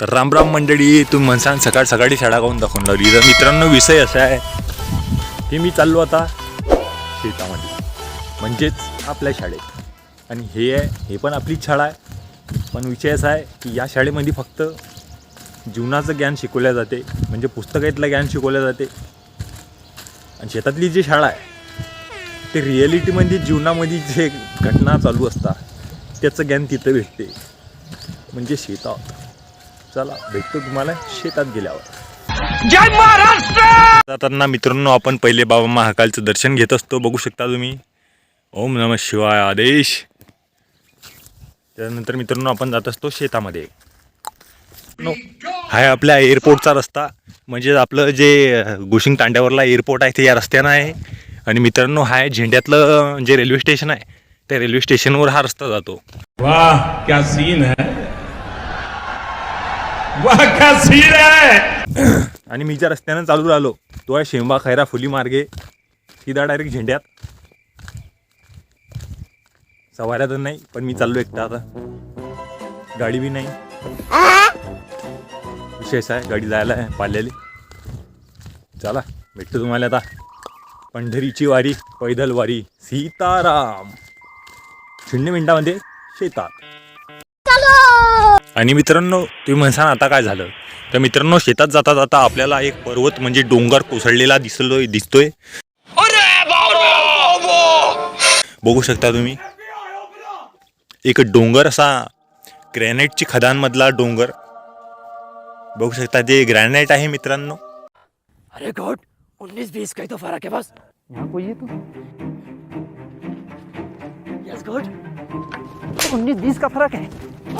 तर रामराम मंडळी तुम्ही म्हणसान सकाळ सकाळी शाळा काऊन दाखवून लावली. तर मित्रांनो विषय असा आहे की मी चाललो आता शेतामध्ये. म्हणजेच आपल्या शाळेत. आणि हे आहे हे पण आपलीच शाळा आहे. पण विषय असा आहे की या शाळेमध्ये फक्त जीवनाचं ज्ञान शिकवल्या जाते. म्हणजे पुस्तकातलं ज्ञान शिकवल्या जाते. आणि शेतातली जी शाळा आहे ते रिॲलिटीमध्ये जीवनामध्ये जे घटना चालू असतात त्याचं ज्ञान तिथं भेटते. म्हणजे शेतात. चला भेटतो तुम्हाला शेतात गेल्यावर. जय महाराष्ट्र! जाताना मित्रांनो आपण पहिले बाबा महाकालचं दर्शन घेत असतो. बघू शकता तुम्ही. ओम नम शिवाय आदेश. त्यानंतर मित्रांनो आपण जात असतो शेतामध्ये. नो हा आपल्या एअरपोर्टचा रस्ता. म्हणजे आपलं जे गोशिंग तांड्यावरला एअरपोर्ट आहे ते या रस्त्यानं आहे. आणि मित्रांनो हा आहे झेंड्यातलं जे रेल्वे स्टेशन आहे त्या रेल्वे स्टेशनवर हा रस्ता जातो. वाह क्या सीन वाह क्या सीन है. आणि मी ज्या रस्त्यानं चालू राहिलो तो आहे शेंबा खैरा फुली मार्गे. सीधा डायरेक्ट झेंड्यात. सवाऱ्या तर नाही पण मी चाललो एकटा आता. गाडी बी नाही. विशेष आहे गाडी जायला आहे पाल्याली. चला भेटतो तुम्हाला आता. पंढरीची वारी पैदल वारी सीताराम. शून्य मिनिटामध्ये शेतात. आणि मित्रांनो तुम्ही म्हणसान आता काय झालं? तर मित्रांनो शेतात जाता जाता आपल्याला एक पर्वत म्हणजे डोंगर कोसळलेला दिसलोय दिसतोय. बघू शकता तुम्ही. एक डोंगर असा ग्रॅनाईटची खदानमधला डोंगर. बघू शकता जे ग्रॅनाईट आहे मित्रांनो. अरे गॉड उन्नीस बीस का ही तो फर्क है बस. यहाँ कोई है तू? Yes God. उन्नीस बीस का फर्क है?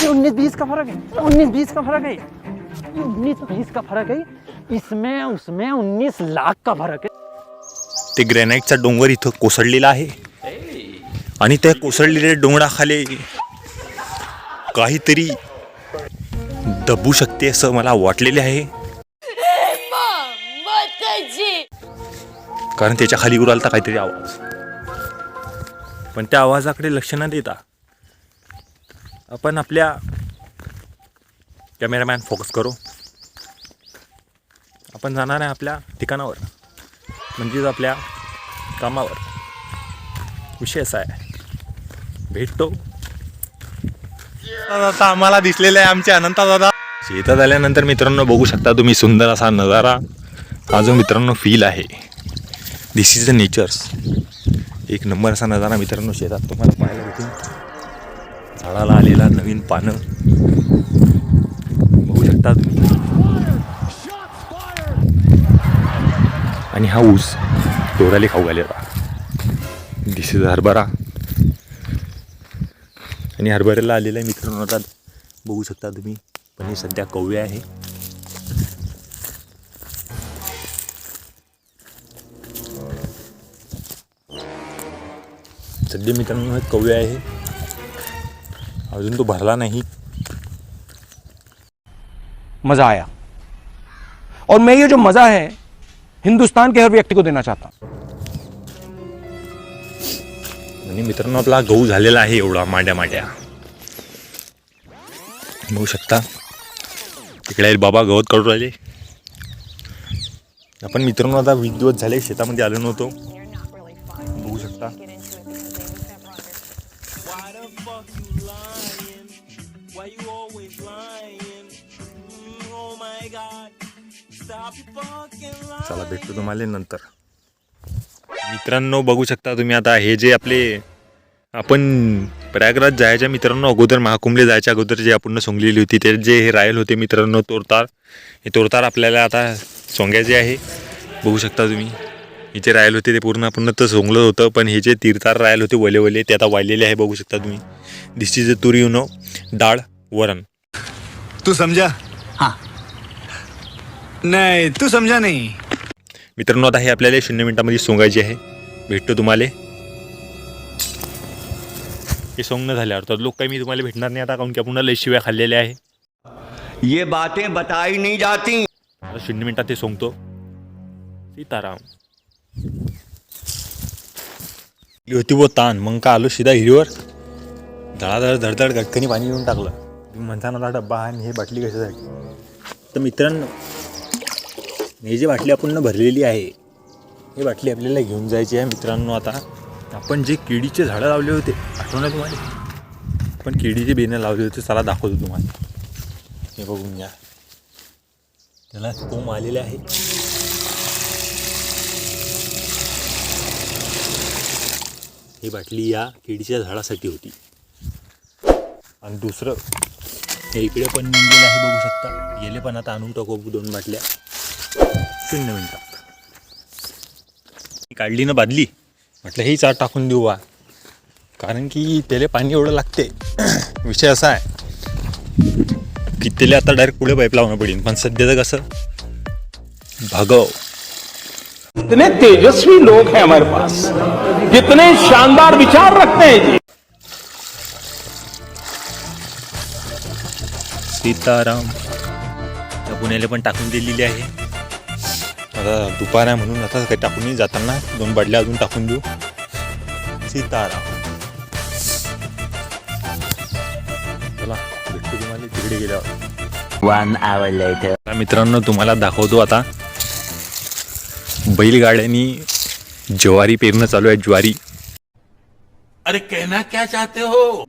ये उन्नीस बीस का फर्क है? उन्नीस बीस का फर्क है? ये उन्नीस बीस का फर्क है? इसमें उसमें उन्नीस लाख का फरक है। ते ग्रॅनाईटचा डोंगर इथं कोसळलेला आहे. आणि त्या कोसळलेल्या डोंगराखाली काहीतरी दबू शकते असं मला वाटलेले आहे. कारण त्याच्याखाली उरालता काहीतरी आवाज. पण त्या आवाजाकडे लक्ष न देता आपण आपल्या कॅमेरामॅन फोकस करू. आपण जाणार आहे आपल्या ठिकाणावर. म्हणजेच आपल्या कामावर. विषय असा आहे. भेटतो. आता आम्हाला दिसलेला आहे आमच्या अनंता दादा. शेतात आल्यानंतर मित्रांनो बघू शकता तुम्ही सुंदर असा नजारा. हा जो मित्रांनो फील आहे. दिस इज द नेचर्स एक नंबर असा नजारा मित्रांनो शेतात तुम्हाला पाहायला भेटेल. झाडाला आलेला नवीन पानं. बघू शकता तुम्ही. आणि हा ऊस डोराले खाऊ घालेला दिस इज हरभरा. आणि हरभऱ्याला आलेला मित्र मित्रांनो आता बघू शकता तुम्ही पण हे सध्या कव्य आहे. सध्या मित्रांनो कव्य आहे. अजून तो भरला नाही. मजा आया। और मैं ये जो मजा है हिंदुस्तान के हर व्यक्ति को देना चाहता हूं। आणि मित्रांनो आपला गहू झालेला आहे एवढा मांड्या मांड्या। बघू शकता। तिकडे बाबा गवत काढून राहिले। आपण मित्रांनो आता वीस दिवस झाले शेतामध्ये आलो नव्हतो। बघू शकता। चला भेटतो तुम्हाला नंतर. मित्रांनो बघू शकता तुम्ही आता हे जे आपले आपण प्रयागराज जायच्या मित्रांनो अगोदर महाकुंभले जायच्या अगोदर जे आपण सोंगलेली होती ते जे हे रायल होते मित्रांनो तोरतार. हे तोरतार आपल्याला आता सोंगायचे आहे बघू शकता तुम्ही. हे जे रायल होते ते पूर्ण पूर्ण तर सोंगलं होतं पण हे जे तीरतार रायल होते वले वले ते आता वाळलेले आहे बघू शकता तुम्ही. दिस इज अ तुरी नो डाळ वरण. तू समझा? हाँ. नहीं तू समझा नहीं. मित्रांनो आता हे आपल्याला शून्य मिनिटामध्ये सोंगायचे आहे. भेटतो तुम्हाला. हे सोंगणं झाल्यावर तर लोक काही मी तुम्हाला भेटणार नाही आता काऊन की पुन्हा लय शिव्या खाल्लेल्या आहे. ये बातें बताई नहीं जाती। शून्य मिनिटात ते सोंगतो. सीताराम ही होती वो ताण. मग का आलो शिदा हिरीवर? धडाधड धडधड गटकनी पाणी येऊन टाकलं. तुम्ही म्हणता डब्बा आणि हे बाटली कशासाठी? तर मित्रांनो हे जी बाटली आपण भरलेली आहे ही बाटली आपल्याला घेऊन जायची आहे मित्रांनो आता. आपण जे केळीचे झाडं लावले होते आठवण आहे तुम्हाला? पण केळीचे बेनं लावले होते चला दाखवतो तुम्हाला. हे बघून घ्या. त्याला कोंब आलेले आहे. ही बाटली या केळीच्या झाडासाठी होती. आणि दुसरं हे इकडे पण निघलेलं आहे बघू शकता. गेले पण आता आणून टाकू दोन बाटल्या. शून्य मिनटात काढली ना बादली? म्हटलं ही चाट टाकून देऊ बा. कारण की त्याला पाणी एवढं लागते. विषय असा आहे की त्याला आता डायरेक्ट पुढे पाईप लावणं पडेल. पण सध्याचं कसं? भगव. इतने तेजस्वी लोग हैं हमारे पास. कितने शानदार विचार रखते हैं जी। सीताराम त्या पुण्याला पण टाकून दिलेली आहे. आता दुपार आहे म्हणून आता काही टाकूनही जाताना दोन बाटल्या अजून टाकून देऊ. सीताराम. चला भेटतो तुम्हाला तिकडे गेल्यावर. One hour later. आता मित्रांनो तुम्हाला दाखवतो आता. बैलगाड्यांनी ज्वारी पेरणं चालू आहे ज्वारी. अरे कहना क्या चाहते हो?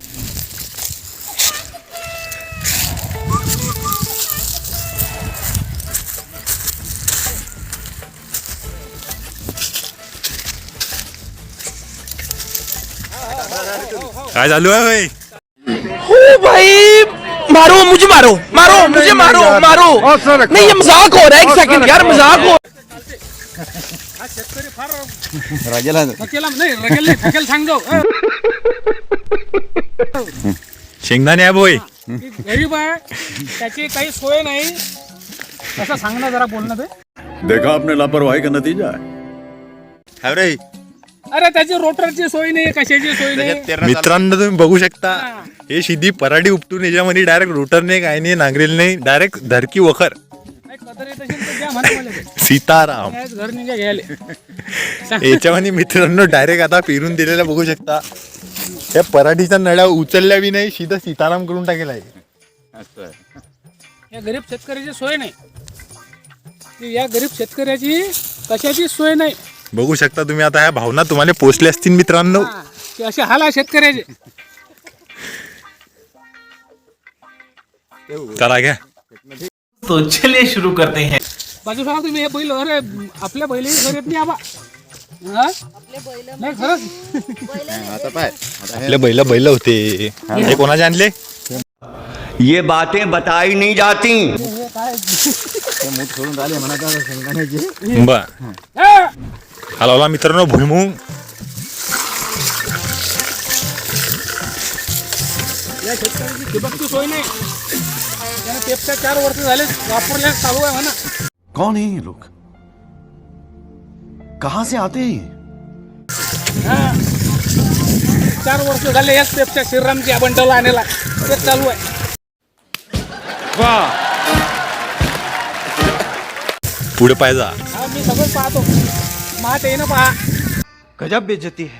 काय चालू आहे होय? भाई मारो मुझे मारो मारो मुझे मारो मारो। नहीं ये मजाक हो रहा है एक सेकंड यार मजाक हो शेंगदाणे आहे बोय गरीब आहे त्याची काही सोय नाही. असं सांग ना जरा बोलणं ते. देखा आपने लापरवाही का नतीजा है? हाय रे. अरे त्याची रोटरची सोय नाही कशाची सोय नाही. मित्रांनो तुम्ही बघू शकता हे. शिदी पराठी उपटून याच्यामध्ये डायरेक्ट रोटर नाही काय नाही नांगरेल नाही डायरेक्ट धरकी वखर सीताराम. त्याच घर निघा घ्यायले. याच्यामध्ये मित्रांनो डायरेक्ट आता पेरून दिलेल्या बघू शकता. त्या पराठीच्या नळ्या उचलल्या बी नाही सीधा सीताराम करून टाकेल या गरीब शेतकऱ्याची सोय नाही. की या गरीब शेतकऱ्याची कशाची सोय नाही. बघू शकता तुम्ही आता ह्या भावना तुम्हाला पोचल्या असतील मित्रांनो. की असे हाल शेतकऱ्याचे. चला घ्या. तो चलिए शुरू करते हैं। बाजू सांगा तुम्ही हे बैल अरे आपल्या बैलही घर येत नाही आबा. हा? नाही खरंच. आपले बैल बैल होते. हे कोणाचे आणले? ये बातें बताई नहीं जाती। बर. हा! हा लावला मित्रांनो भुईमुंग. या शेतकऱ्याची ठिबकची सोय नाही. त्याने पेपच्या चार वर्ष झाले वापरल्या चालू आहे म्हणा. कौन है ये लोग? कहाँ से आते हैं ये? चार वर्ष झाले याच पेपच्या श्रीरामची बंडल आणायला. तेच चालू आहे. पुढे पाहिजा हा मी सगळं पाहतो. मात येईन पहा. गजब बेइज्जती है.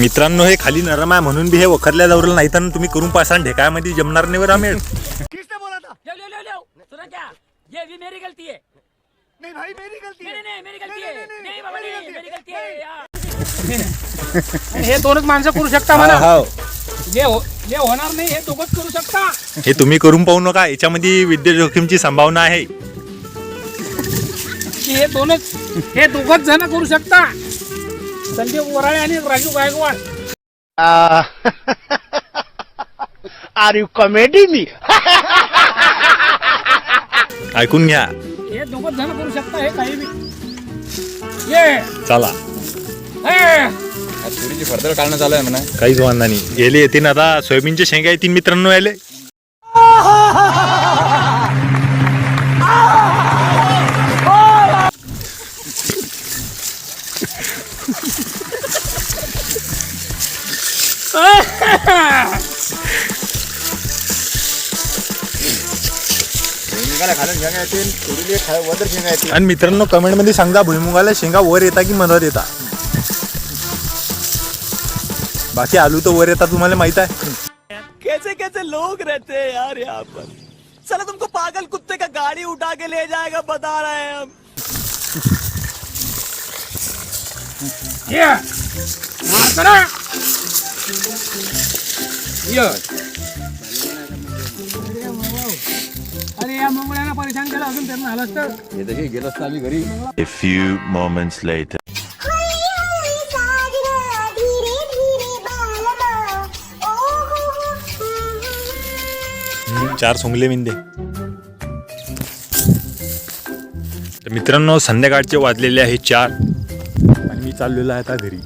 मित्रांनो हे खाली नरम आहे म्हणून बी हे वखरल्या जावरलं नाही तर तुम्ही करून पासा ढेकाळमध्ये जमणार नाही बरं आम्ही. ले, ले, ले, ले, सुना क्या ये भी मेरी गलती है नहीं भाई मेरी गलती है नहीं नहीं मेरी गलती है नहीं बाबा नहीं मेरी गलती है यार. हे दोनच माणसं करू शकता म्हणा. जे हो- जे होणार नाही हे दोघच करू शकता. हे तुम्ही करून पाहू नका याच्यामध्ये विद्युत जोखीमची संभावना आहे. की हे दोनच हे दोघच जण करू शकता. संजय वराळे आणि Raju Gaikwad. Are you comedy मी ऐकून घ्या. हे दोघच जण करू शकता हे काही बी. चला. तुरीची फरदर काढणं चालू आहे म्हणा. काहीच वांधा नाही. गेले येते ना आता सोयाबीनचे शेंगा येतील मित्रांनो याले शेंगाला खालून शेंगा येतील तुरीले खा वदर शेंगा येतील. आणि मित्रांनो कमेंटमध्ये सांगा भुईमुगाला शेंगा वर येता की मधात येता. बाकी आलू तर वर येतात तुम्हाला माहीत आहे. कैसे कैसे लोग रहते हैं यार यहाँ पर। चलो तुमको पागल कुत्ते का गाड़ी उठा के ले जाएगा बता रहे हैं हम। हे आम्ही घरी. A few moments later. चार सोंगले मिंदे. तर मित्रांनो संध्याकाळचे वाजलेले आहे चार. आणि मी चाललेलो आहे आता घरी.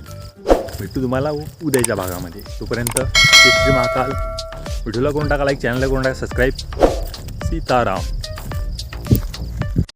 भेटतो तुम्हाला उद्याच्या भागामध्ये. तोपर्यंत श्री महाकाल. व्हिडिओला कोण टाका लाईक चॅनलला कोण टाका सबस्क्राईब सीताराम.